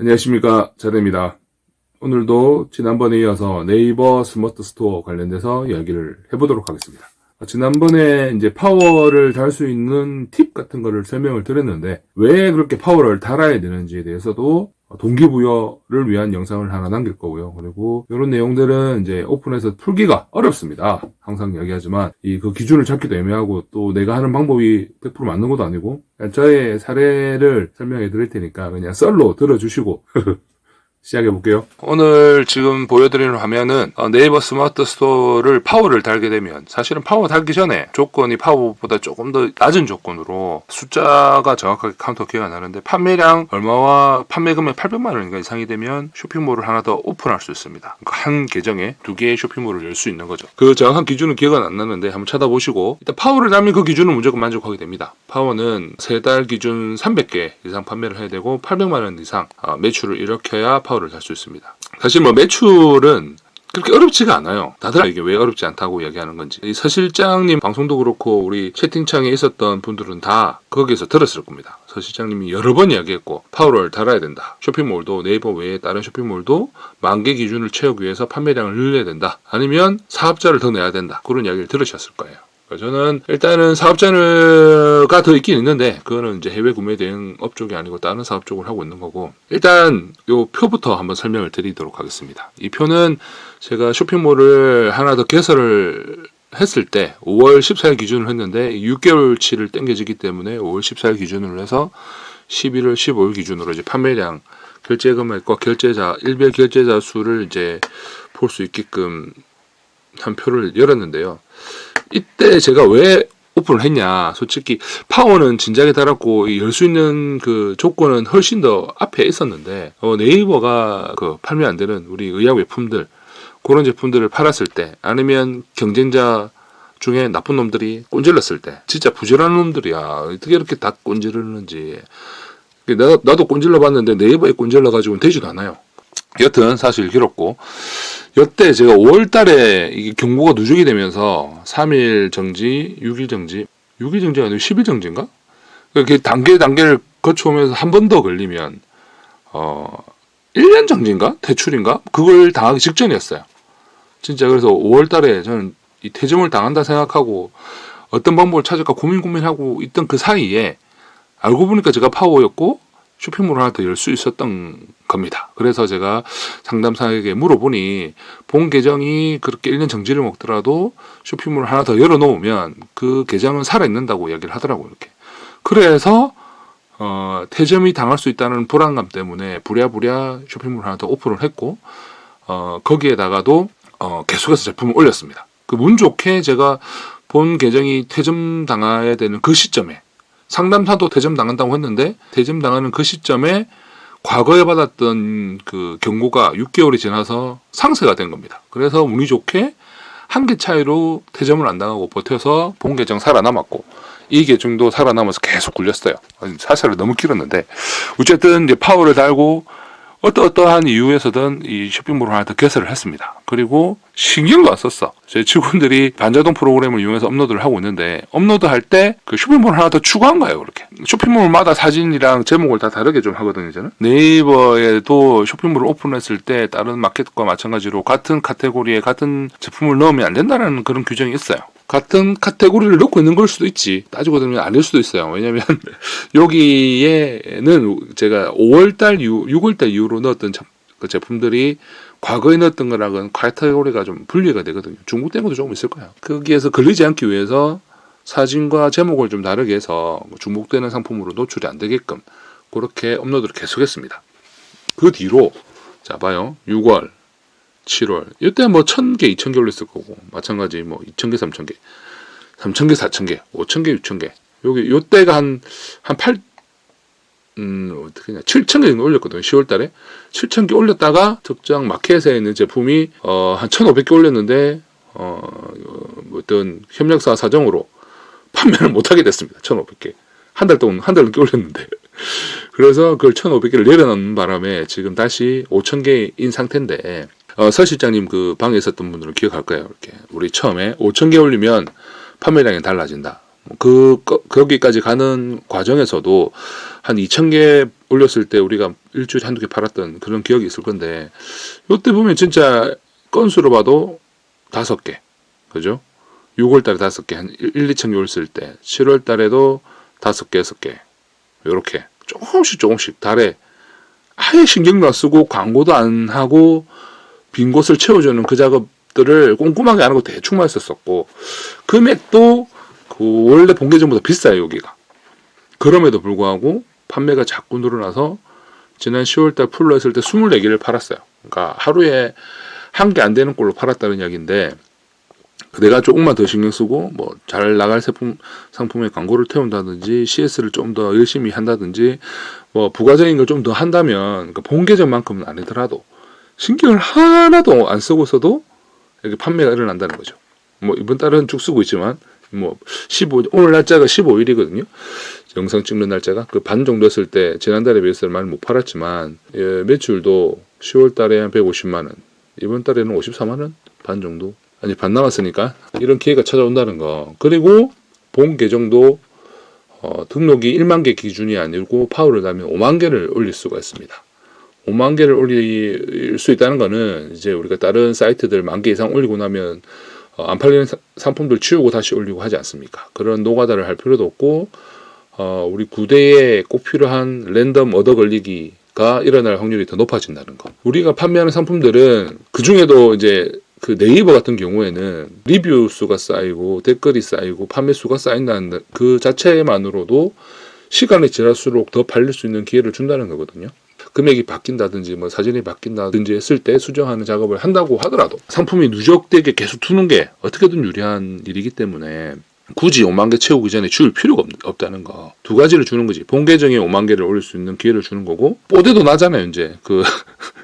안녕하십니까 자대입니다. 오늘도 지난번에 이어서 네이버 스마트 스토어 관련돼서 이야기를 해보도록 하겠습니다. 아, 지난번에 이제 파워를 달 수 있는 팁 같은 거를 설명을 드렸는데 왜 그렇게 파워를 달아야 되는지에 대해서도 동기부여를 위한 영상을 하나 남길 거고요. 그리고 이런 내용들은 이제 오픈해서 풀기가 어렵습니다. 항상 이야기하지만 이 그 기준을 찾기도 애매하고 또 내가 하는 방법이 100% 맞는 것도 아니고 저의 사례를 설명해 드릴 테니까 그냥 썰로 들어주시고 시작해 볼게요. 오늘 지금 보여드리는 화면은 어, 네이버 스마트 스토어를 파워를 달게 되면 사실은 파워 달기 전에 조건이 파워보다 조금 더 낮은 조건으로 숫자가 정확하게 카운터 기억이 안 나는데 판매량 얼마와 판매 금액 800만 원인가 이상이 되면 쇼핑몰을 하나 더 오픈할 수 있습니다. 그러니까 한 계정에 두 개의 쇼핑몰을 열 수 있는 거죠. 그 정확한 기준은 기억은 안 나는데 한번 찾아보시고 일단 파워를 달면 그 기준은 무조건 만족하게 됩니다. 파워는 세 달 기준 300개 이상 판매를 해야 되고 800만 원 이상 어, 매출을 일으켜야 파워를 달수 있습니다. 사실 뭐 매출은 그렇게 어렵지가 않아요. 다들 이게 왜 어렵지 않다고 이야기하는 건지. 이 서실장님 방송도 그렇고 우리 채팅창에 있었던 분들은 다 거기에서 들었을 겁니다. 서실장님이 여러 번 이야기했고 파워를 달아야 된다. 쇼핑몰도 네이버 외에 다른 쇼핑몰도 만개 기준을 채우기 위해서 판매량을 늘려야 된다. 아니면 사업자를 더 내야 된다. 그런 이야기를 들으셨을 거예요. 저는 일단은 사업자가 더 있긴 있는데 그거는 이제 해외 구매 대행 업 쪽이 아니고 다른 사업 쪽을 하고 있는 거고 일단 요 표부터 한번 설명을 드리도록 하겠습니다. 이 표는 제가 쇼핑몰을 하나 더 개설을 했을 때 5월 14일 기준으로 했는데 6개월치를 땡겨지기 때문에 5월 14일 기준으로 해서 11월 15일 기준으로 이제 판매량 결제 금액과 결제자 일별 결제자 수를 이제 볼 수 있게끔 한 표를 열었는데요. 이때 제가 왜 오픈을 했냐. 솔직히 파워는 진작에 달았고 열 수 있는 그 조건은 훨씬 더 앞에 있었는데 어, 네이버가 그 팔면 안 되는 우리 의약 외품들 그런 제품들을 팔았을 때 아니면 경쟁자 중에 나쁜 놈들이 꼰질렀을 때 진짜 부지런한 놈들이야. 어떻게 이렇게 다 꼰지르는지. 나, 나도 꼰질러 봤는데 네이버에 꼰질러 가지고는 되지도 않아요 여튼 사실 길었고 여태 제가 5월 달에 이게 경고가 누적이 되면서 3일 정지, 6일 정지, 6일 정지가 아니고 10일 정지인가? 이렇게 단계 단계를 거쳐오면서 한 번 더 걸리면 어 1년 정지인가? 퇴출인가? 그걸 당하기 직전이었어요. 진짜 그래서 5월 달에 저는 이 퇴점을 당한다 생각하고 어떤 방법을 찾을까 고민 고민하고 있던 그 사이에 알고 보니까 제가 파워였고 쇼핑몰을 하나 더 열 수 있었던 겁니다. 그래서 제가 상담사에게 물어보니 본 계정이 그렇게 1년 정지를 먹더라도 쇼핑몰을 하나 더 열어놓으면 그 계정은 살아있는다고 이야기를 하더라고요. 이렇게. 그래서 어, 퇴점이 당할 수 있다는 불안감 때문에 부랴부랴 쇼핑몰 하나 더 오픈을 했고 어, 거기에다가도 어, 계속해서 제품을 올렸습니다. 그 운 좋게 제가 본 계정이 퇴점 당해야 되는 그 시점에 상담사도 퇴점 당한다고 했는데 퇴점 당하는 그 시점에 과거에 받았던 그 경고가 6개월이 지나서 상쇄가 된 겁니다. 그래서 운이 좋게 한 개 차이로 퇴점을 안 당하고 버텨서 본 계정 살아남았고 이 계정도 살아남아서 계속 굴렸어요. 사설을 너무 길었는데 어쨌든 이제 파워를 달고 어떠 어떠한 이유에서든 이 쇼핑몰을 하나 더 개설을 했습니다. 그리고 신경도 안 썼어. 제 직원들이 반자동 프로그램을 이용해서 업로드를 하고 있는데 업로드할 때 그 쇼핑몰 하나 더 추가한 거예요. 그렇게 쇼핑몰마다 사진이랑 제목을 다 다르게 좀 하거든요. 저는 네이버에도 쇼핑몰을 오픈했을 때 다른 마켓과 마찬가지로 같은 카테고리에 같은 제품을 넣으면 안 된다는 그런 규정이 있어요. 같은 카테고리를 넣고 있는 걸 수도 있지. 따지고 보면 아닐 수도 있어요. 왜냐면 여기에는 제가 5월달, 6월달 이후로 넣었던 그 제품들이 과거에 넣었던 거랑은 카테고리가 좀 분리가 되거든요. 중국된 것도 조금 있을 거예요. 거기에서 걸리지 않기 위해서 사진과 제목을 좀 다르게 해서 중복되는 상품으로 노출이 안 되게끔 그렇게 업로드를 계속했습니다. 그 뒤로 자 봐요. 6월, 7월 이때 뭐 1000개, 2000개 올렸을 거고 마찬가지 뭐 2000개, 3000개 3000개, 4000개, 5000개, 6000개 여기 요때가 한 한 8, 음, 어떻게 냐 7,000개 정도 올렸거든요. 10월 달에. 7,000개 올렸다가 특정 마켓에 있는 제품이, 어, 한 1,500개 올렸는데, 어, 어, 어떤 협력사 사정으로 판매를 못하게 됐습니다. 1,500개. 한 달 동안, 한 달 넘게 올렸는데. 그래서 그걸 1,500개를 내려놓는 바람에 지금 다시 5,000개인 상태인데, 어, 서 실장님 그 방에 있었던 분들은 기억할 거예요. 이렇게. 우리 처음에 5,000개 올리면 판매량이 달라진다. 그 거- 거기까지 가는 과정에서도 한 2,000개 올렸을 때 우리가 일주일에 한두 개 팔았던 그런 기억이 있을 건데 이때 보면 진짜 건수로 봐도 다섯 개 그죠? 6월 달에 다섯 개, 한 1, 2천 개 올렸을 때 7월 달에도 다섯 개, 여섯 개 요렇게 조금씩 조금씩 달에 아예 신경도 안 쓰고 광고도 안 하고 빈 곳을 채워주는 그 작업들을 꼼꼼하게 안 하고 대충만 했었었고 금액도 그 원래 본계전보다 비싸요 여기가. 그럼에도 불구하고 판매가 자꾸 늘어나서 지난 10월달 풀로 했을 때 24개를 팔았어요. 그러니까 하루에 한 개 안 되는 꼴로 팔았다는 이야기인데 내가 조금만 더 신경 쓰고 뭐 잘 나갈 제품 상품에 광고를 태운다든지 CS를 좀 더 열심히 한다든지 뭐 부가적인 걸 좀 더 한다면 그러니까 본 계정만큼은 아니더라도 신경을 하나도 안 쓰고서도 이렇게 판매가 일어난다는 거죠. 뭐 이번 달은 쭉 쓰고 있지만 뭐 15, 오늘 날짜가 15일이거든요. 영상 찍는 날짜가 그 반 정도 했을 때 지난달에 비해서는 많이 못 팔았지만 예, 매출도 10월 달에 한 150만 원, 이번 달에는 54만 원 반 정도 아니 반 남았으니까 이런 기회가 찾아온다는 거. 그리고 본 계정도 어, 등록이 1만 개 기준이 아니고 파워를 달면 5만 개를 올릴 수가 있습니다. 5만 개를 올릴 수 있다는 거는 이제 우리가 다른 사이트들 만 개 이상 올리고 나면 어, 안 팔리는 사- 상품들 치우고 다시 올리고 하지 않습니까? 그런 노가다를 할 필요도 없고 어, 우리 구대에 꼭 필요한 랜덤 얻어 걸리기가 일어날 확률이 더 높아진다는 거. 우리가 판매하는 상품들은 그 중에도 이제 그 네이버 같은 경우에는 리뷰 수가 쌓이고 댓글이 쌓이고 판매 수가 쌓인다는 그 자체만으로도 시간이 지날수록 더 팔릴 수 있는 기회를 준다는 거거든요. 금액이 바뀐다든지 뭐 사진이 바뀐다든지 했을 때 수정하는 작업을 한다고 하더라도 상품이 누적되게 계속 두는 게 어떻게든 유리한 일이기 때문에 굳이 5만 개 채우기 전에 줄 필요가 없, 없다는 거. 두 가지를 주는 거지. 본 계정에 5만 개를 올릴 수 있는 기회를 주는 거고, 뽀대도 나잖아요, 이제. 그,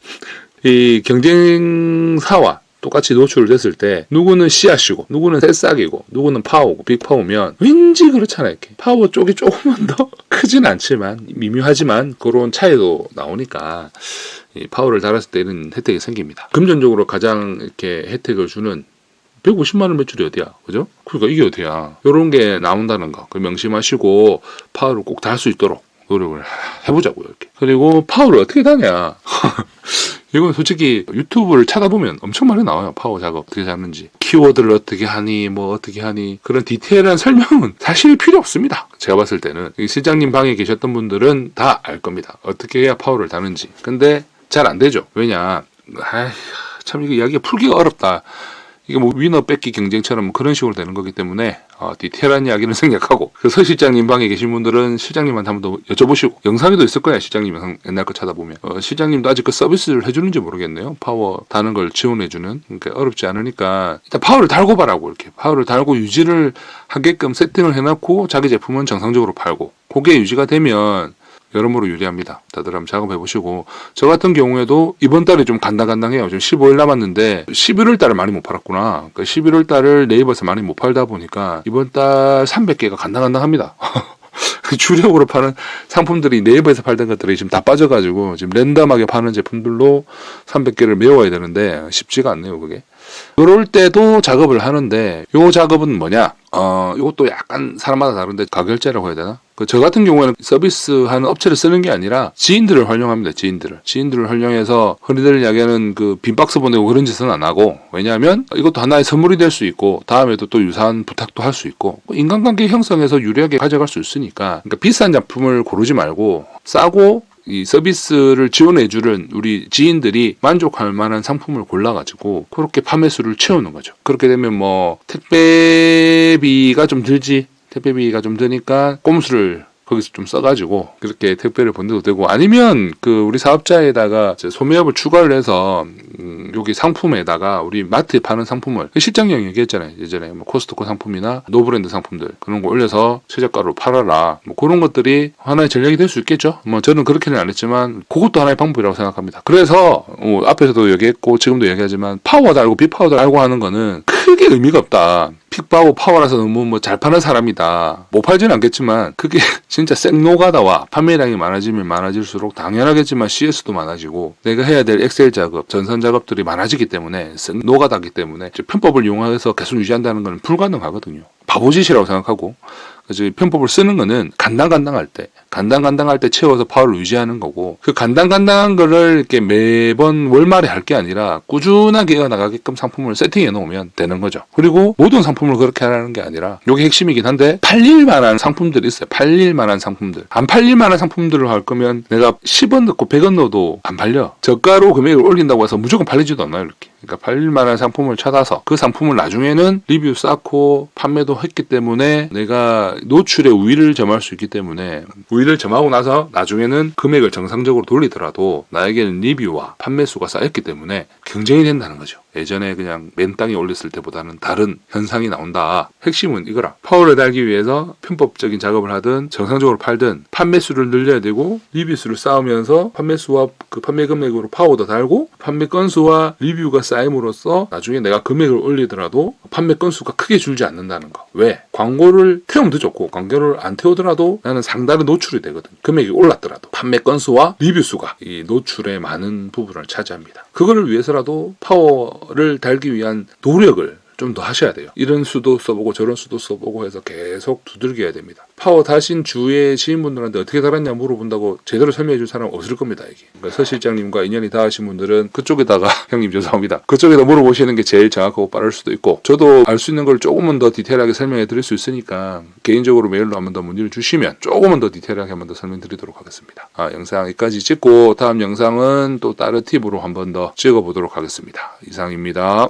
이 경쟁사와 똑같이 노출을 됐을 때, 누구는 씨앗이고, 누구는 새싹이고, 누구는 파워고, 빅파워면, 왠지 그렇잖아요, 이렇게. 파워 쪽이 조금만 더 크진 않지만, 미묘하지만, 그런 차이도 나오니까, 이 파워를 달았을 때 이런 혜택이 생깁니다. 금전적으로 가장 이렇게 혜택을 주는 150만 원 매출이 어디야? 그죠? 그러니까 이게 어디야? 요런 게 나온다는 거. 그 명심하시고 파워를 꼭 달 수 있도록 노력을 해보자고요, 이렇게. 그리고 파워를 어떻게 다냐? 이건 솔직히 유튜브를 찾아보면 엄청 많이 나와요. 파워 작업 어떻게 하는지. 키워드를 어떻게 하니, 뭐 어떻게 하니. 그런 디테일한 설명은 사실 필요 없습니다. 제가 봤을 때는. 이 실장님 방에 계셨던 분들은 다 알 겁니다. 어떻게 해야 파워를 다는지. 근데 잘 안 되죠. 왜냐. 아휴, 참 이거 이야기가 풀기가 어렵다. 이게 뭐 위너 뺏기 경쟁처럼 뭐 그런 식으로 되는 거기 때문에 어, 디테일한 이야기는 생략하고 그서 실장님 방에 계신 분들은 실장님한테 한 번 더 여쭤보시고 영상에도 있을 거야 실장님 영상 옛날 거 찾아보면. 어, 실장님도 아직 그 서비스를 해주는지 모르겠네요. 파워 다는 걸 지원해주는. 그러니까 어렵지 않으니까 일단 파워를 달고 봐라고 이렇게. 파워를 달고 유지를 하게끔 세팅을 해놓고 자기 제품은 정상적으로 팔고 그게 유지가 되면 여러모로 유리합니다. 다들 한번 작업해 보시고 저 같은 경우에도 이번 달에 좀 간당간당해요. 지금 15일 남았는데 11월 달에 많이 못 팔았구나. 그러니까 11월 달을 네이버에서 많이 못 팔다 보니까 이번 달 300개가 간당간당합니다. 주력으로 파는 상품들이 네이버에서 팔던 것들이 지금 다 빠져가지고 지금 랜덤하게 파는 제품들로 300개를 메워야 되는데 쉽지가 않네요, 그게. 그럴 때도 작업을 하는데 요 작업은 뭐냐? 어, 이것도 약간 사람마다 다른데 가결제라고 해야 되나? 그저 같은 경우에는 서비스하는 업체를 쓰는 게 아니라 지인들을 활용합니다. 지인들을. 지인들을 활용해서 흔히들 이야기하는 그 빈박스 보내고 그런 짓은 안 하고 왜냐하면 이것도 하나의 선물이 될 수 있고 다음에도 또 유사한 부탁도 할 수 있고 인간관계 형성해서 유리하게 가져갈 수 있으니까 그러니까 비싼 작품을 고르지 말고 싸고 이 서비스를 지원해주는 우리 지인들이 만족할 만한 상품을 골라가지고 그렇게 판매수를 채우는 거죠. 그렇게 되면 뭐 택배비가 좀 들지 택배비가 좀 드니까 꼼수를 거기서 좀 써가지고 그렇게 택배를 보내도 되고 아니면 그 우리 사업자에다가 소매업을 추가를 해서 음, 여기 상품에다가 우리 마트에 파는 상품을 그 실장님이 얘기했잖아요. 예전에 뭐 코스트코 상품이나 노브랜드 상품들 그런 거 올려서 최저가로 팔아라. 뭐 그런 것들이 하나의 전략이 될 수 있겠죠? 뭐 저는 그렇게는 안 했지만 그것도 하나의 방법이라고 생각합니다. 그래서 어, 앞에서도 얘기했고 지금도 얘기하지만 파워 달고 비파워 달고 하는 거는 크게 의미가 없다 픽바오 파워라서 너무 뭐 잘 파는 사람이다. 못 팔지는 않겠지만 그게 진짜 생노가다와 판매량이 많아지면 많아질수록 당연하겠지만 CS도 많아지고 내가 해야 될 엑셀 작업, 전선 작업들이 많아지기 때문에 생노가다기 때문에 편법을 이용해서 계속 유지한다는 건 불가능하거든요. 바보짓이라고 생각하고 그래서 이 편법을 쓰는 거는 간당간당할 때, 간당간당할 때 채워서 파워를 유지하는 거고 그 간당간당한 거를 이렇게 매번 월말에 할 게 아니라 꾸준하게 이어나가게끔 상품을 세팅해 놓으면 되는 거죠. 그리고 모든 상품을 그렇게 하라는 게 아니라 이게 핵심이긴 한데 팔릴 만한 상품들이 있어요. 팔릴 만한 상품들. 안 팔릴 만한 상품들을 할 거면 내가 10원 넣고 100원 넣어도 안 팔려. 저가로 금액을 올린다고 해서 무조건 팔리지도 않아요. 이렇게. 그러니까 팔릴 만한 상품을 찾아서 그 상품을 나중에는 리뷰 쌓고 판매도 했기 때문에 내가 노출에 우위를 점할 수 있기 때문에 우위를 점하고 나서 나중에는 금액을 정상적으로 돌리더라도 나에게는 리뷰와 판매 수가 쌓였기 때문에 경쟁이 된다는 거죠. 예전에 그냥 맨 땅에 올렸을 때보다는 다른 현상이 나온다. 핵심은 이거라. 파워를 달기 위해서 편법적인 작업을 하든 정상적으로 팔든 판매 수를 늘려야 되고 리뷰 수를 쌓으면서 판매 수와 그 판매 금액으로 파워도 달고 판매 건수와 리뷰가 쌓임으로써 나중에 내가 금액을 올리더라도 판매 건수가 크게 줄지 않는다는 거. 왜? 광고를 태우면 더 좋고 광고를 안 태우더라도 나는 상당히 노출이 되거든. 금액이 올랐더라도 판매 건수와 리뷰 수가 이 노출의 많은 부분을 차지합니다. 그거를 위해서라도 파워 를 달기 위한 노력을 좀 더 하셔야 돼요. 이런 수도 써보고 저런 수도 써보고 해서 계속 두들겨야 됩니다. 파워 다신 주위의 지인분들한테 어떻게 달았냐 물어본다고 제대로 설명해 줄 사람 없을 겁니다. 이게. 그러니까 서 실장님과 인연이 닿으신 분들은 그쪽에다가 형님 죄송합니다. 그쪽에다 물어보시는 게 제일 정확하고 빠를 수도 있고 저도 알 수 있는 걸 조금은 더 디테일하게 설명해 드릴 수 있으니까 개인적으로 메일로 한 번 더 문의를 주시면 조금은 더 디테일하게 한 번 더 설명드리도록 하겠습니다. 아, 영상 여기까지 찍고 다음 영상은 또 다른 팁으로 한 번 더 찍어 보도록 하겠습니다. 이상입니다.